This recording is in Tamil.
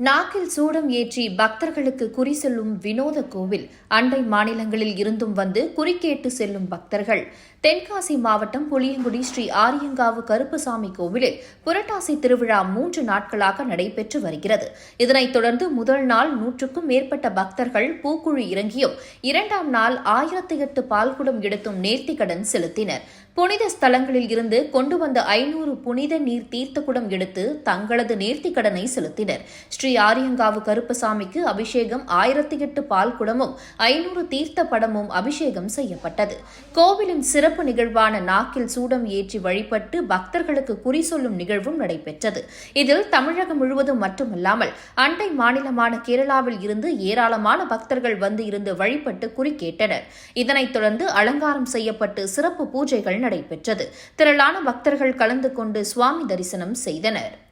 நாக்கில் சூடம் ஏற்றி பக்தர்களுக்கு குறி செல்லும் வினோத கோவில் அண்டை மாநிலங்களில் இருந்தும் வந்து குறிக்கேட்டு செல்லும் பக்தர்கள். தென்காசி மாவட்டம் புளியங்குடி ஸ்ரீ ஆரியங்காவு கருப்புசாமி கோவிலில் புரட்டாசி திருவிழா மூன்று நாட்களாக நடைபெற்று வருகிறது. இதனைத் தொடர்ந்து முதல் நாள் நூற்றுக்கும் மேற்பட்ட பக்தர்கள் பூக்குழி இறங்கியும் இரண்டாம் நாள் ஆயிரத்தி எட்டு பால்குடம் எடுத்தும் நேர்த்திக்கடன் செலுத்தினர். புனித ஸ்தலங்களில் இருந்து கொண்டு வந்த ஐநூறு புனித நீர் தீர்த்தக்குடம் எடுத்து தங்களது நேர்த்திக்கடனை செலுத்தினர். ஸ்ரீ ஆரியங்காவு கருப்பசாமிக்கு அபிஷேகம் ஆயிரத்தி எட்டு பால் குடமும் ஐநூறு தீர்த்த படமும் அபிஷேகம் செய்யப்பட்டது. கோவிலின் சிறப்பு நிகழ்வான நாக்கில் சூடம் ஏற்றி வழிபட்டு பக்தர்களுக்கு குறி சொல்லும் நிகழ்வும் நடைபெற்றது. இதில் தமிழகம் முழுவதும் மட்டுமல்லாமல் அண்டை மாநிலமான கேரளாவில் இருந்து ஏராளமான பக்தர்கள் வந்து இருந்து வழிபட்டு குறி கேட்டனர். இதனைத் தொடர்ந்து அலங்காரம் செய்யப்பட்டு சிறப்பு பூஜைகள் நடைபெற்றது. திரளான பக்தர்கள் கலந்து கொண்டு சுவாமி தரிசனம் செய்தனர்.